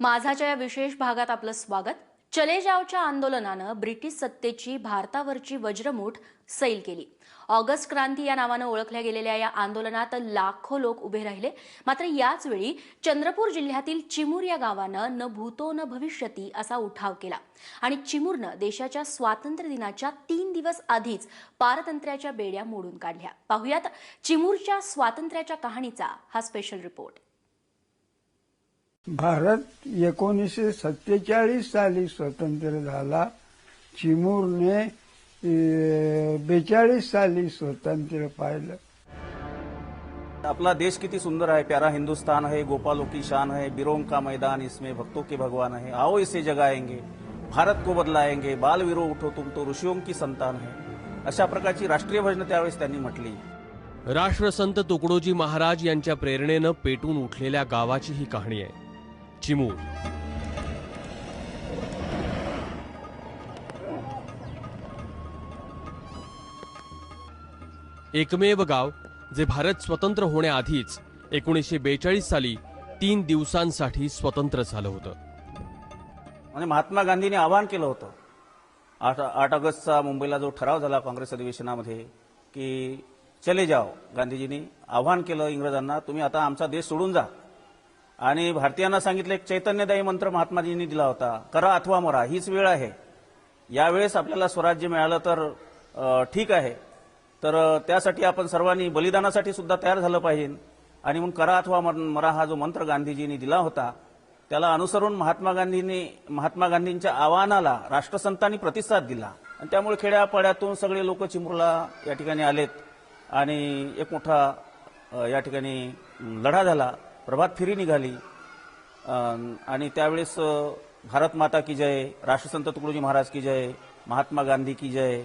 माझाच्या या विशेष भागात आपलं स्वागत. चले जावच्या आंदोलनानं ब्रिटिश सत्तेची भारतावरची वज्रमूठ सैल केली. ऑगस्ट क्रांती या नावानं ओळखल्या गेलेल्या या आंदोलनात लाखो लोक उभे राहिले. मात्र याच वेळी चंद्रपूर जिल्ह्यातील चिमूर या गावानं न भूतो न भविष्यती असा उठाव केला. आणि चिमूरनं देशाच्या स्वातंत्र्य दिनाच्या तीन दिवस आधीच पारतंत्र्याच्या बेड्या मोडून काढल्या. पाहुयात चिमूरच्या स्वातंत्र्याच्या कहाणीचा हा स्पेशल रिपोर्ट भारत एकोणीसशे सत्तेचाळीस साली स्वतंत्र झाला. चिमूरने बेचाळीस साली स्वातंत्र्य पाहिलं. अपना देश कितनी सुंदर है प्यारा हिंदुस्तान है गोपालों की शान है बिरोंग का मैदान इसमें भक्तों के भगवान है। आओ इसे जगाएंगे भारत को बदलाएंगे बालवीरो उठो तुम तो ऋषियों की संतान है। अशा प्रकारची राष्ट्रीय भजनं त्यावेळेस त्यांनी म्हटली. राष्ट्रसंत तुकडोजी महाराज यांच्या प्रेरणेनं पेटून उठलेल्या गावाची ही कहाणी आहे. चिमू एकमेव गाव जे भारत स्वतंत्र होण्याआधीच एकोणीसशे बेचाळीस साली तीन दिवसांसाठी स्वतंत्र झालं होतं. म्हणजे महात्मा गांधींनी आवाहन केलं होतं. आठ आठ ऑगस्टचा मुंबईला जो ठराव झाला काँग्रेस अधिवेशनामध्ये की चले जाओ गांधीजींनी आवाहन केलं इंग्रजांना तुम्ही आता आमचा देश सोडून जा. आणि भारतीयांना सांगितलं एक चैतन्यदायी मंत्र महात्माजींनी दिला होता करा अथवा मरा हीच वेळ आहे. यावेळेस आपल्याला स्वराज्य मिळालं तर ठीक आहे. तर त्यासाठी आपण सर्वांनी बलिदानासाठी सुद्धा तयार झालं पाहिजे. आणि म्हणून करा अथवा मर- मरा हा जो मंत्र गांधीजींनी दिला होता त्याला अनुसरून महात्मा गांधींनी महात्मा गांधींच्या आवाहनाला राष्ट्रसंतांनी प्रतिसाद दिला. आणि त्यामुळे खेड्यापाड्यातून सगळे लोक चिमुरला या ठिकाणी आलेत. आणि एक मोठा या ठिकाणी लढा झाला. प्रभात फेरी निघाली. आणि त्यावेळेस भारत माता की जय राष्ट्रसंत तुकडोजी महाराज की जय महात्मा गांधी की जय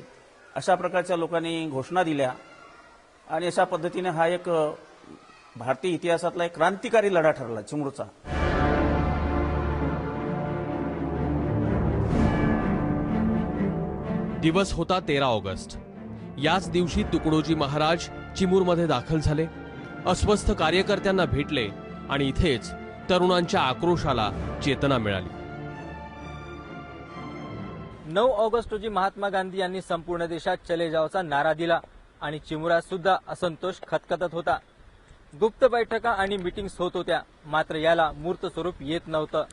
अशा प्रकारच्या लोकांनी घोषणा दिल्या. आणि अशा पद्धतीने हा एक भारतीय इतिहासातला एक क्रांतिकारी लढा ठरला चिमूरचा. दिवस होता तेरा ऑगस्ट. याच दिवशी तुकडोजी महाराज चिमूरमध्ये दाखल झाले. अस्वस्थ कार्यकर्त्यांना भेटले. आणि इथेच तरुणांच्या आक्रोशाला चेतना मिळाली. नऊ ऑगस्ट रोजी महात्मा गांधी यांनी संपूर्ण देशात चले जावचा नारा दिला आणि चिमुरात सुद्धा असंतोष खतखतत होता. गुप्त बैठका आणि मीटिंग्स होत होत्या मात्र याला मूर्त स्वरूप येत नव्हतं.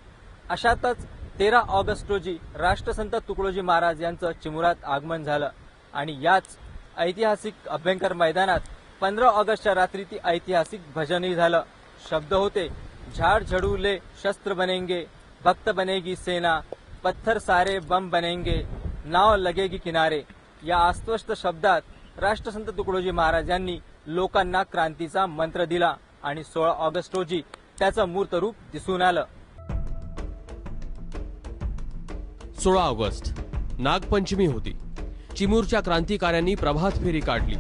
अशातच तेरा ऑगस्ट रोजी राष्ट्रसंत तुकडोजी महाराज यांचं चिमुरात आगमन झालं आणि याच ऐतिहासिक अभ्यंकर मैदानात पंधरा ऑगस्टच्या रात्री ती ऐतिहासिक भजनही झालं. शब्द होते। झाड झडूले शस्त्र बनेंगे। भक्त बनेगी सेना। पत्थर सारे बम बनेंगे। नाव लगेगी किनारे। या अस्वस्थ शब्दात राष्ट्रसंत तुकडोजी महाराज यांनी लोकांना क्रांतीचा मंत्र दिला आणि सोळा ऑगस्ट रोजी त्याचं मूर्त रूप दिसून आलं. सोळा ऑगस्ट. नागपंचमी होती. चिमूरच्या क्रांतिकाऱ्यांनी प्रभात फेरी काढली.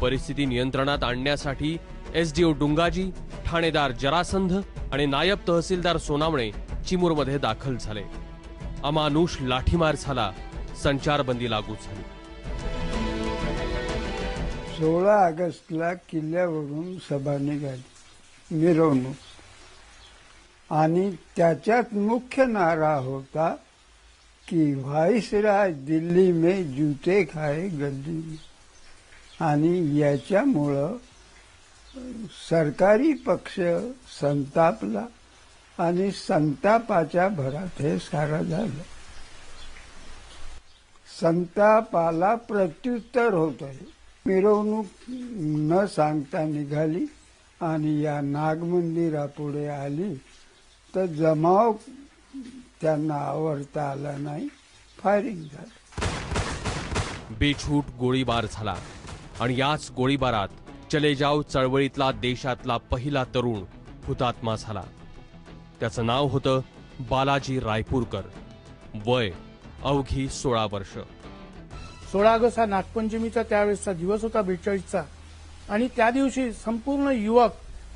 परिस्थिती नियंत्रणात आणण्यासाठी एसडीओ डुंगाजी ठाणेदार जरासंध आणि नायब तहसीलदार सोनावणे चिमूरमध्ये दाखल झाले. अमानुष लाठीमार झाला. संचारबंदी लागू झाली. सोळा ऑगस्टला किल्ल्यावरून सभा निघाली. मिरवणूक. आणि त्याच्यात मुख्य नारा होता की व्हाईसराय दिल्ली में जूते खाए गल्ली आणि याच्यामुळं सरकारी पक्ष संतापला आणि संतापाच्या भरात हे सारं झालं. संतापाला प्रत्युत्तर होत मिरवणूक न सांगता निघाली आणि या नागमंदिरापुढे आली तर जमाव त्यांना आवडता आला नाही फायरिंग झालं. बेछूट गोळीबार झाला आणि याच गोळीबारात चले जाओ चळवळीतला देशातला पहिला तरुण हुतात्मा झाला. त्याचं नाव होतं बालाजी रायपूरकर. वय अवघी सोळा वर्ष. सोळा ऑगस्ट हा नागपंचमीचा त्यावेळेसचा दिवस होता बेचाळीसचा. आणि त्या दिवशी संपूर्ण युवक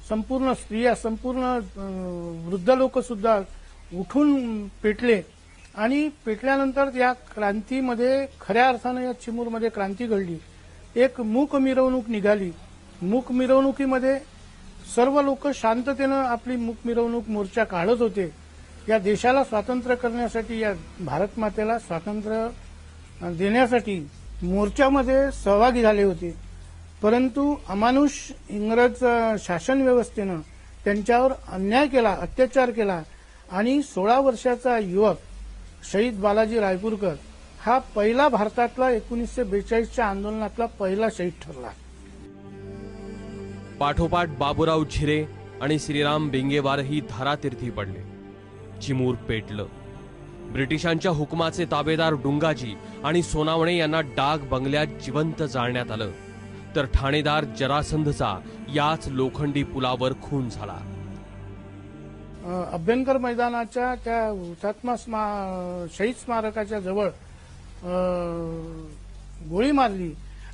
संपूर्ण स्त्रिया संपूर्ण वृद्ध लोकसुद्धा उठून पेटले. आणि पेटल्यानंतर या क्रांतीमध्ये खऱ्या अर्थानं या चिमूरमध्ये क्रांती घडली. एक मूक मिरवणूक निघाली. मूक मिरवणुकीमध्ये सर्व लोक शांततेनं आपली मूक मिरवणूक मोर्चा काढत होते. या देशाला स्वातंत्र्य करण्यासाठी या भारत मातेला स्वातंत्र्य देण्यासाठी मोर्चामध्ये सहभागी झाले होते. परंतु अमानुष इंग्रज शासन व्यवस्थेनं त्यांच्यावर अन्याय केला अत्याचार केला आणि सोळा वर्षाचा युवक शहीद बालाजी रायपूरकर हा पहिला भारतातला एकोणीसशे बेचाळीसच्या आंदोलनातला पहिला शहीद ठरला. पाठोपाठ बाबूराव झिरे आणि श्रीराम बेंगेवारही धारातीर्थी पडले. चिमूर पेटलं. ब्रिटिशांच्या हुकमाचे ताबेदार डुंगाजी आणि सोनावणे यांना डाग बंगल्यात जिवंत जाळण्यात आलं. तर ठाणेदार जरासंधचा याच लोखंडी पुलावर खून झाला. अभ्यंकर मैदानाच्या त्या हुतात्मा स्मा शहीद स्मारकाच्या जवळ गोळी मारली.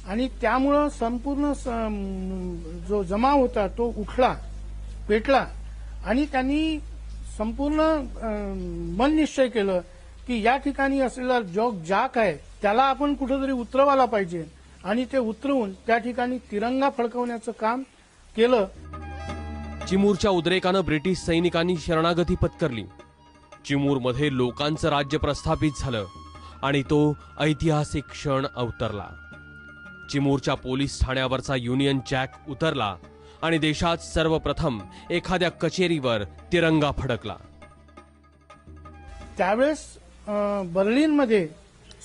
आणि त्यामुळं संपूर्ण स- जो जमाव होता तो उठला पेटला. आणि त्यांनी संपूर्ण मन निश्चय केलं की या ठिकाणी असलेला जग जाक आहे त्याला आपण कुठेतरी उतरवायला पाहिजे. आणि ते उतरवून त्या ठिकाणी तिरंगा फडकवण्याचं काम केलं. चिमूरच्या उद्रेकानं ब्रिटिश सैनिकांनी शरणागती पत्करली. चिमूरमध्ये लोकांचं राज्य प्रस्थापित झालं आणि तो ऐतिहासिक क्षण अवतरला. चिमूरच्या पोलीस ठाण्यावरचा युनियन जॅक उतरला आणि देशात सर्वप्रथम एखाद्या कचेरीवर तिरंगा फडकला. त्यावेळेस बर्लिनमध्ये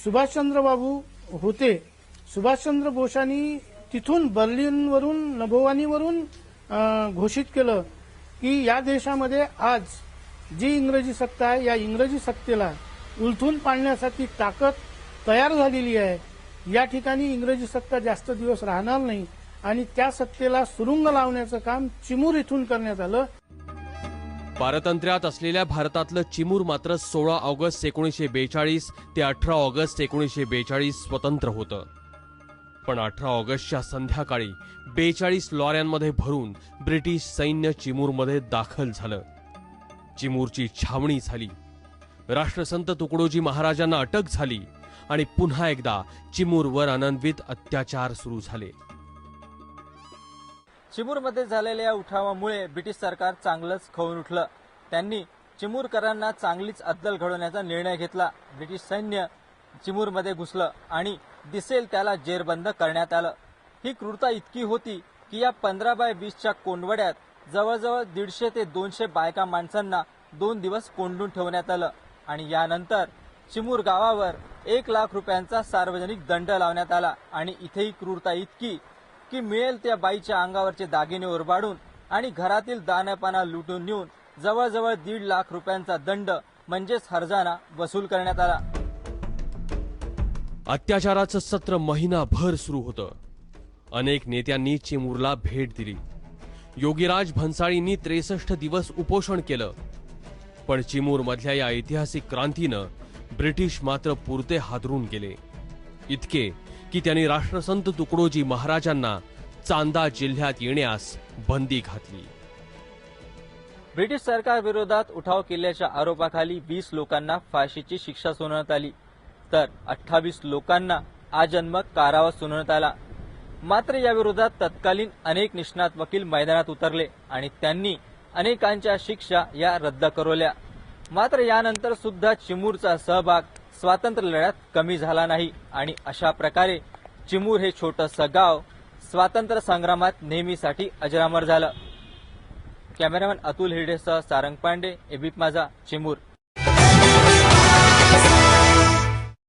सुभाषचंद्र बाबू होते. सुभाषचंद्र बोसांनी तिथून बर्लिनवरून नभोवानीवरून घोषित केलं की या देशामध्ये आज जी इंग्रजी सत्ता आहे या इंग्रजी सत्तेला उलथून पाडण्यासाठी ताकद तयार झालेली आहे. या ठिकाणी इंग्रजी सत्ता जास्त दिवस राहणार नाही आणि त्या सत्तेला सुरुंग लावण्याचं काम चिमूर इथून करण्यात आलं. पारतंत्र्यात असलेल्या भारतातलं चिमूर मात्र सोळा ऑगस्ट एकोणीसशे बेचाळीस ते अठरा ऑगस्ट एकोणीसशे बेचाळीस स्वतंत्र होतं. पण अठरा ऑगस्टच्या संध्याकाळी बेचाळीस लॉऱ्यांमध्ये भरून ब्रिटिश सैन्य चिमूरमध्ये दाखल झालं. चिमूरची छावणी झाली. राष्ट्रसंत तुकडोजी महाराजांना अटक झाली. आणि पुन्हा एकदा चिमूरवर अनन्वित अत्याचार सुरू झाले. चिमूरमध्ये झालेल्या या उठावामुळे ब्रिटिश सरकार चांगलंच खवून उठलं. त्यांनी चिमूरकरांना चांगलीच अद्दल घडवण्याचा निर्णय घेतला. ब्रिटिश सैन्य चिमूरमध्ये घुसलं आणि दिसेल त्याला जेरबंद करण्यात आलं. ही क्रूरता इतकी होती की या पंधरा बाय वीसच्या कोंडवड्यात जवळजवळ दीडशे ते दोनशे बायका माणसांना दोन दिवस कोंडून ठेवण्यात आलं आणि यानंतर चिमूर गावावर एक लाख रुपयांचा सार्वजनिक दंड लावण्यात आला आणि इथेही क्रूरता इतकी की मिळेल त्या बाईच्या अंगावरचे दागिने उरबाडून आणि घरातील दाण्यापाना लुटून नेऊन जवळजवळ दीड लाख रुपयांचा दंड म्हणजेच हरजाना वसूल करण्यात आला. अत्याचाराचं सत्र महिनाभर सुरू होतं. अनेक नेत्यांनी चिमूरला भेट दिली. योगीराज भन्साळींनी त्रेसष्ट दिवस उपोषण केलं. पण चिमूरमधल्या या ऐतिहासिक क्रांतीनं ब्रिटिश मात्र पुरते हादरून गेले. इतके की त्यांनी राष्ट्रसंत तुकडोजी महाराजांना चांदा जिल्ह्यात येण्यास बंदी घातली. ब्रिटिश सरकार विरोधात उठाव केल्याच्या आरोपाखाली वीस लोकांना फाशीची शिक्षा सुनावण्यात आली. तर अठ्ठावीस लोकांना आजन्म कारावास सुनावण्यात आला. मात्र या विरोधात तत्कालीन अनेक निष्णात वकील मैदानात उतरले आणि त्यांनी अनेकांच्या शिक्षा या रद्द करवल्या. मात्र यानंतर सुद्धा चिमूरचा सहभाग स्वातंत्र्य लढ्यात कमी झाला नाही. आणि अशा प्रकारे चिमूर हे छोटंसं गाव स्वातंत्र्य संग्रामात नेहमीसाठी अजरामर झालं. कॅमेरामॅन अतुल हिरडेसह सारंग पांडे एबीप माझा चिमूर.